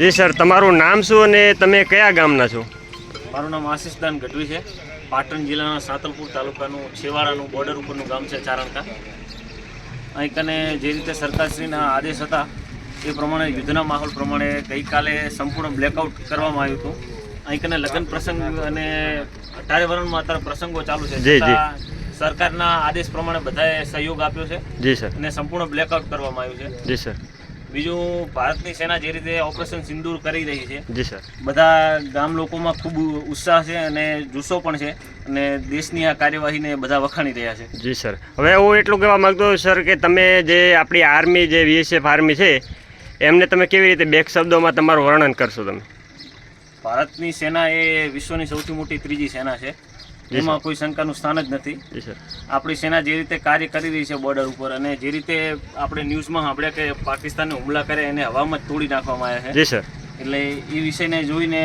જી sir તમારું નામ શું અને તમે કયા ગામના છો? મારું નામ આશીષદાન ગઢવી છે. પાટણ જિલ્લાના સાતલપુર તાલુકાનું છેવાડાનું બોર્ડર ઉપરનું ગામ છે ચારણકા. અહીં કને જે રીતે સરકારશ્રીના આદેશ હતા એ પ્રમાણે યુદ્ધના માહોલ પ્રમાણે ગઈકાલે સંપૂર્ણ બ્લેકઆઉટ કરવામાં આવ્યું હતું. અહીં કને લગ્ન પ્રસંગ અને અઢારે વર્ણમાં અત્યારે પ્રસંગો ચાલુ છે. સરકારના આદેશ પ્રમાણે બધાએ સહયોગ આપ્યો છે જી સર. અને સંપૂર્ણ બ્લેકઆઉટ કરવામાં આવ્યું છે. જી સર. બીજું ભારતની સેના જે રીતે ઓપરેશન સિંદૂર કરી રહી છે જી સર. બધા ગામ લોકોમાં ખૂબ ઉત્સાહ છે અને જુસ્સો પણ છે અને દેશની આ કાર્યવાહીને બધા વખાણી રહ્યા છે. જી સર. હવે હું એટલું કહેવા માગતો હોઉં, સર કે તમે જે આપણી આર્મી જે વીએસએફ આર્મી છે એમને તમે કેવી રીતે બે શબ્દોમાં તમારું વર્ણન કરશો તમે? ભારતની સેના એ વિશ્વની સૌથી મોટી ત્રીજી સેના છે. એમાં કોઈ શંકાનું સ્થાન જ નથી. આપણી સેના જે રીતે કાર્ય કરી રહી છે બોર્ડર ઉપર અને જે રીતે આપણે ન્યૂઝમાં સાંભળ્યા કે પાકિસ્તાનને હુમલા કરે એને હવામાં જ તોડી નાખવામાં આવ્યા છે. એટલે એ વિષયને જોઈને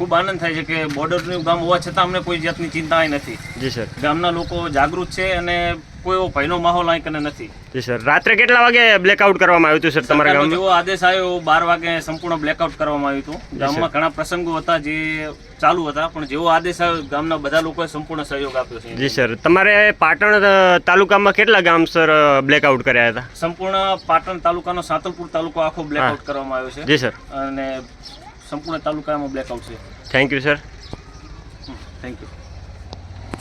ખૂબ આનંદ થાય છે કે બોર્ડરનું ગામ હોવા છતાં અમને કોઈ જાતની ચિંતા અહીં નથી. જી સર. ગામના લોકો જાગૃત છે અને કોઈ એવો ભયનો માહોલ અહીં કને નથી. જી સર. રાત્રે કેટલા વાગે બ્લેકઆઉટ કરવામાં આવ્યું હતું સર તમારા ગામમાં? જેવો આદેશ આવ્યો બાર વાગે સંપૂર્ણ બ્લેકઆઉટ કરવામાં આવ્યું હતું. ગામમાં ઘણા પ્રસંગો હતા જે ચાલુ હતા પણ જેવો આદેશ આવ્યો ગામના બધા લોકોએ સંપૂર્ણ સહયોગ આપ્યો છે. જી સર. તમારે પાટણ તાલુકામાં કેટલા ગામ સર બ્લેકઆઉટ કર્યા હતા? સંપૂર્ણ પાટણ તાલુકાનો સાતલપુર તાલુકો આખો બ્લેકઆઉટ કરવામાં આવ્યો છે. જી સર. અને સંપૂર્ણ તાલુકામાં બ્લેકઆઉટ છે. Thank you sir thank you